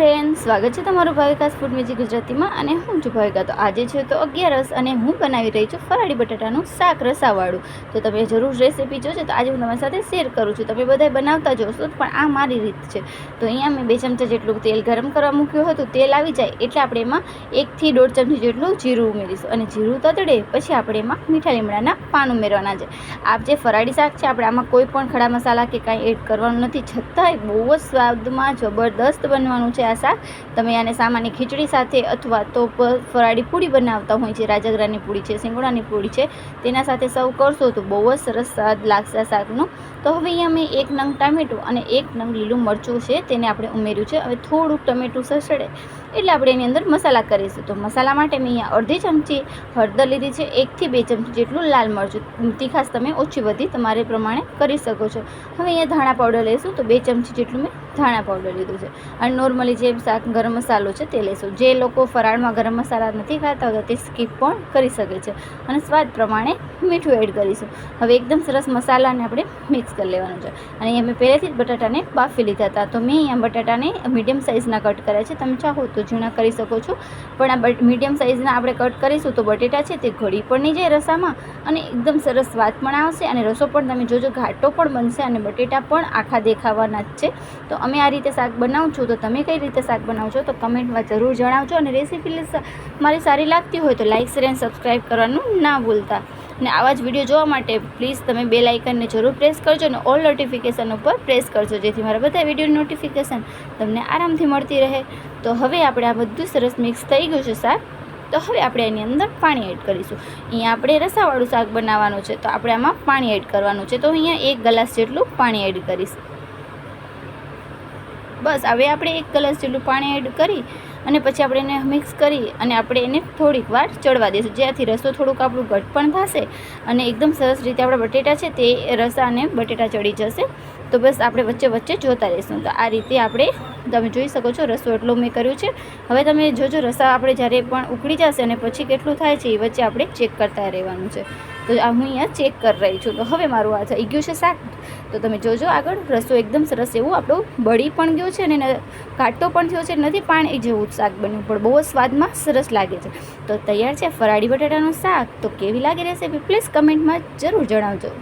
Friend સ્વાગત છે તમારું ભાવિકાસ ફૂડ મેજી ગુજરાતીમાં અને હું છું ભાવિકા તો આજે છે તો અગિયારસ અને હું બનાવી રહી છું ફરાળી બટાટાનું શાક રસાવાળું. તો તમે જરૂર રેસીપી જોજો. તો આજે હું તમારી સાથે શેર કરું છું. તમે બધાય બનાવતા જોશો પણ આ મારી રીત છે. તો અહીંયા મેં બે ચમચા જેટલું તેલ ગરમ કરવા મૂક્યું હતું. તેલ આવી જાય એટલે આપણે એમાં એકથી દોઢ ચમચી જેટલું જીરું ઉમેરીશું. અને જીરું તતડે પછી આપણે એમાં મીઠા લીમડાના પાન ઉમેરવાના છે. આ જે ફરાળી શાક છે, આપણે આમાં કોઈ પણ ખડા મસાલા કે કાંઈ એડ કરવાનું નથી. છતાંય બહુ જ સ્વાદમાં જબરદસ્ત બનવાનું છે આ શાક તમે આને સામાન્ય ખીચડી સાથે અથવા તો ફરાળી પૂરી બનાવતા હોય છે. રાજાગરાની પૂરી છે, સિંગોડાની પૂરી છે. તેના સાથે સર્વ કરશો તો બહુ જ સરસ સ્વાદ લાગશે શાકનો. તો હવે અહીંયા મેં એક નંગ ટામેટું અને એક નંગ લીલું મરચું છે, તેને આપણે ઉમેર્યું છે. હવે થોડુંક ટમેટું સસડે એટલે આપણે એની અંદર મસાલા કરીશું. તો મસાલા માટે મેં અહીંયા અડધી ચમચી હળદર લીધી છે એકથી બે ચમચી જેટલું લાલ મરચું. તીખાસ તમે ઓછી વધી તમારે પ્રમાણે કરી શકો છો. હવે અહીંયા ધાણા પાવડર લઈશું તો બે ચમચી જેટલું મેં ધાણા પાવડર લીધું છે. અને નોર્મલી જે શાક ગરમ મસાલો છે તે લઈશું જે લોકો ફરાળમાં ગરમ મસાલા નથી ખાતા હોતા તે સ્કીપ પણ કરી શકે છે. અને સ્વાદ પ્રમાણે મીઠું એડ કરીશું. હવે એકદમ સરસ મસાલાને આપણે મિક્સ કરી લેવાનું છે. અને અહીંયા મેં પહેલેથી જ બટાટાને બાફી લીધા હતા. તો મેં અહીંયા બટાટાને મીડિયમ સાઇઝના કટ કર્યા છે. તમે ચાહો તો ઝીણા કરી શકો છો. પણ આ મીડિયમ સાઇઝના આપણે કટ કરીશું તો બટેટા છે તે ઘડી પણ નહીં જાય રસામાં. અને એકદમ સરસ સ્વાદ પણ આવશે. અને રસો પણ તમે જોજો, ઘાટો પણ બનશે અને બટેટા પણ આખા દેખાવાના જ છે. તો અમે આ રીતે શાક બનાવું છું, તો તમે કઈ રીતે શાક બનાવો છો, તો કમેન્ટમાં જરૂર જણાવજો અને રેસીપી મારી સારી લાગતી હોય તો લાઇક શેર એન્ડ સબસ્ક્રાઈબ કરવાનું ના ભૂલતા. અને આવા જ વીડિયો જોવા માટે પ્લીઝ તમે બે લાઇકનને જરૂર પ્રેસ કરજો અને ઓલ નોટિફિકેશન ઉપર પ્રેસ કરજો, જેથી મારા બધા વીડિયો નોટિફિકેશન તમને આરામથી મળતી રહે. તો હવે આપણે આ બધું સરસ મિક્સ થઈ ગયું છે શાક. તો હવે આપણે એની અંદર પાણી એડ કરીશું. અહીંયા આપણે રસાવાળું શાક બનાવવાનું છે, તો આપણે આમાં પાણી એડ કરવાનું છે. તો અહીંયા એક ગ્લાસ જેટલું પાણી એડ કરીશ. બસ હવે આપણે એક ગ્લાસ જેટલું પાણી એડ કરી અને પછી આપણે એને મિક્સ કરી અને આપણે એને થોડીક વાર ચડવા દઈશું. જેથી રસો થોડુંક આપણું ઘટ પણ થશે અને એકદમ સરસ રીતે આપણા બટેટા છે તે રસા અને બટેટા ચડી જશે. તો બસ આપણે વચ્ચે વચ્ચે જોતા રહીશું. તો આ રીતે આપણે તમે જોઈ શકો છો રસો એટલો મેં કર્યું છે. હવે તમે જોજો રસા આપણે જ્યારે પણ ઉકળી જશે અને પછી કેટલું થાય છે એ વચ્ચે આપણે ચેક કરતા રહેવાનું છે. તો હું અહીંયા ચેક કરી રહી છું. તો હવે મારું આ થઈ ગયું છે શાક. તો તમે જોજો આગળ રસો એકદમ સરસ એવું આપણું બળી પણ ગયું છે અને કાટો પણ થયો છે. નથી પાણી જેવું જ શાક બન્યું, પણ બહુ જ સ્વાદમાં સરસ લાગે છે. તો તૈયાર છે ફરાળી બટાટાનું શાક? તો કેવી લાગે રેસીપી પ્લીઝ કમેન્ટમાં જરૂર જણાવજો.